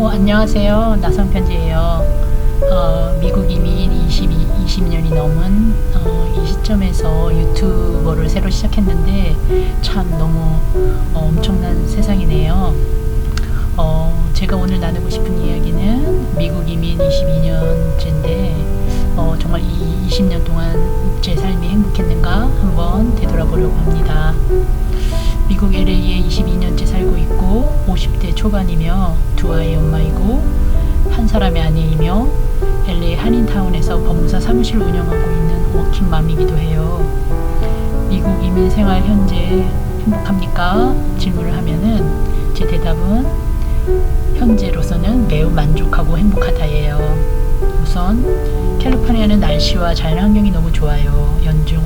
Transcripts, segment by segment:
어, 안녕하세요. 나선 편지예요. 어, 미국 이민 22, 20년이 넘은 어, 이 시점에서 유튜버를 새로 시작했는데 참 너무 어, 엄청난 세상이네요. 어, 제가 오늘 나누고 싶은 이야기는 미국 이민 22년째인데 어, 정말 이 20년 동안 제 삶이 행복했는가 한번 되돌아보려고 합니다. 미국 LA에 22년째 살고 있고 50대 초반이며 두 아이의 엄마이고 한 사람의 아내이며 LA 한인타운에서 법무사 사무실을 운영하고 있는 워킹맘이기도 해요. 미국 이민 생활 현재 행복합니까? 질문을 하면은 제 대답은 현재로서는 매우 만족하고 행복하다예요. 우선 캘리포니아는 날씨와 자연 환경이 너무 좋아요. 연중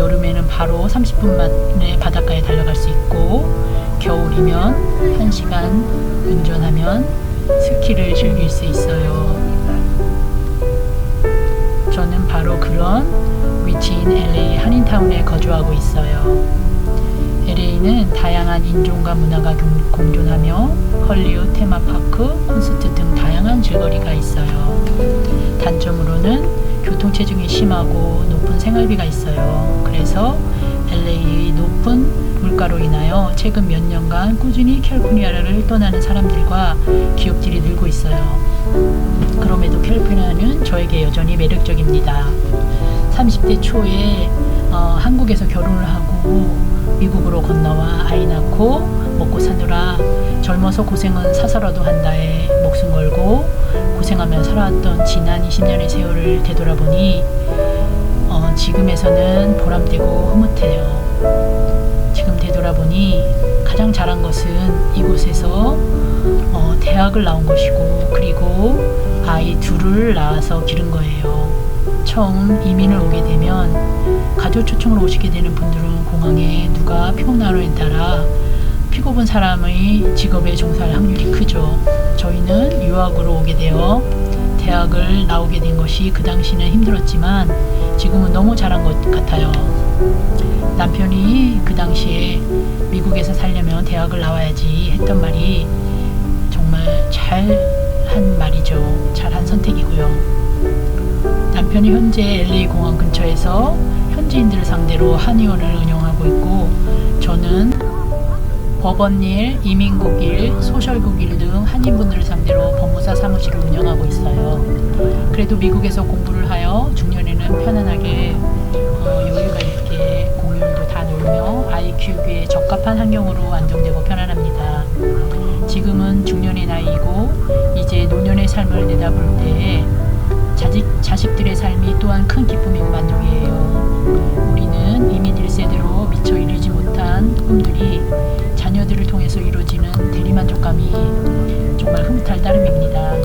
여름에는 바로 30분 만에 바닷가에 달려갈 수 있고 겨울이면 1시간 운전하면 스키를 즐길 수 있어요. 저는 바로 그런 위치인 LA 한인타운에 거주하고 있어요. LA는 다양한 인종과 문화가 공존하며 헐리우드 테마파크, 콘서트 등 다양한 교통체증이 심하고 높은 생활비가 있어요. 그래서 LA의 높은 물가로 인하여 최근 몇 년간 꾸준히 캘리포니아를 떠나는 사람들과 기업들이 늘고 있어요. 그럼에도 캘리포니아는 저에게 여전히 매력적입니다. 30대 초에 어, 한국에서 결혼을 하고 미국으로 건너와 아이 낳고 먹고 사느라 젊어서 고생은 사서라도 한다에 목숨 걸고 고생하며 살아왔던 지난 20년의 세월을 되돌아보니 어, 지금에서는 보람되고 흐뭇해요. 지금 되돌아보니 가장 잘한 것은 이곳에서 어, 대학을 나온 것이고 그리고 아이 둘을 낳아서 기른 거예요. 처음 이민을 오게 되면 가족 초청으로 오시게 되는 분들은 공항에 누가 피곤하로에 따라 피고본 사람의 직업에 종사할 확률이 크죠. 저희는 유학으로 오게 되어 대학을 나오게 된 것이 그 당시는 힘들었지만 지금은 너무 잘한 것 같아요. 남편이 그 당시에 미국에서 살려면 대학을 나와야지 했던 말이 정말 잘 한 말이죠. 잘 한 선택이고요. 남편이 현재 LA 공항 근처에서 현지인들을 상대로 한의원을 운영하고 있고 저는 법원일, 이민국일, 소셜국일 등 한인분들을 상대로 법무사 사무실을 운영하고 있어요. 그래도 미국에서 공부를 하여 중년에는 편안하게 어, 여유가 있게 공휴일도 다 놀며 아이 키우기에 적합한 환경으로 안정되고 편안합니다. 지금은 중년의 나이이고 이제 노년의 삶을 내다볼 때에 자식, 자식들의 삶이 또한 큰 기쁨이고 만족이에요. 우리는 이민 1세대로 미처 이루지 못한 꿈들이 통해서 이루어지는 대리만족감이 정말 흐뭇할 따름입니다.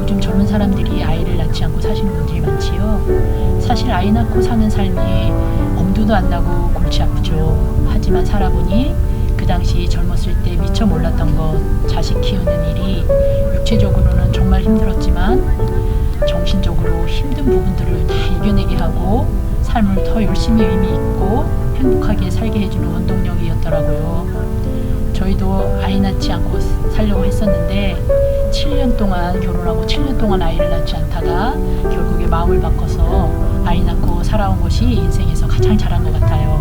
요즘 젊은 사람들이 아이를 낳지 않고 사시는 분들이 많지요. 사실 아이 낳고 사는 삶이 엄두도 안 나고 골치 아프죠. 하지만 살아보니 그 당시 젊었을 때 미처 몰랐던 것, 자식 키우는 일이 육체적으로는 정말 힘들었지만 정신적으로 힘든 부분들을 다 이겨내게 하고 삶을 더 열심히 의미 있고 행복하게 살게 해주는 원동력이었더라고요. 저희도 아이 낳지 않고 살려고 했었는데 7년 동안 결혼하고 7년 동안 아이를 낳지 않다가 결국에 마음을 바꿔서 아이 낳고 살아온 것이 인생에서 가장 잘한 것 같아요.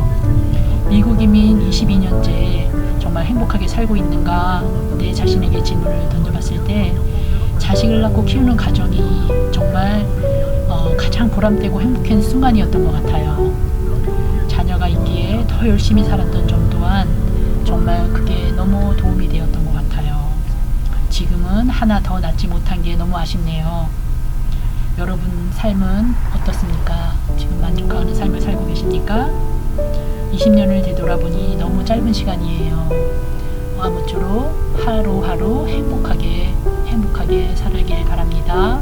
미국 이민 22년째 정말 행복하게 살고 있는가 내 자신에게 질문을 던져봤을 때 자식을 낳고 키우는 가정이 정말 어, 가장 보람되고 행복한 순간이었던 것 같아요. 더 열심히 살았던 점 또한 정말 그게 너무 도움이 되었던 것 같아요. 지금은 하나 더 낳지 못한 게 너무 아쉽네요. 여러분 삶은 어떻습니까? 지금 만족하는 삶을 살고 계십니까? 20년을 되돌아보니 너무 짧은 시간이에요. 아무쪼록 하루하루 행복하게 행복하게 살길 바랍니다.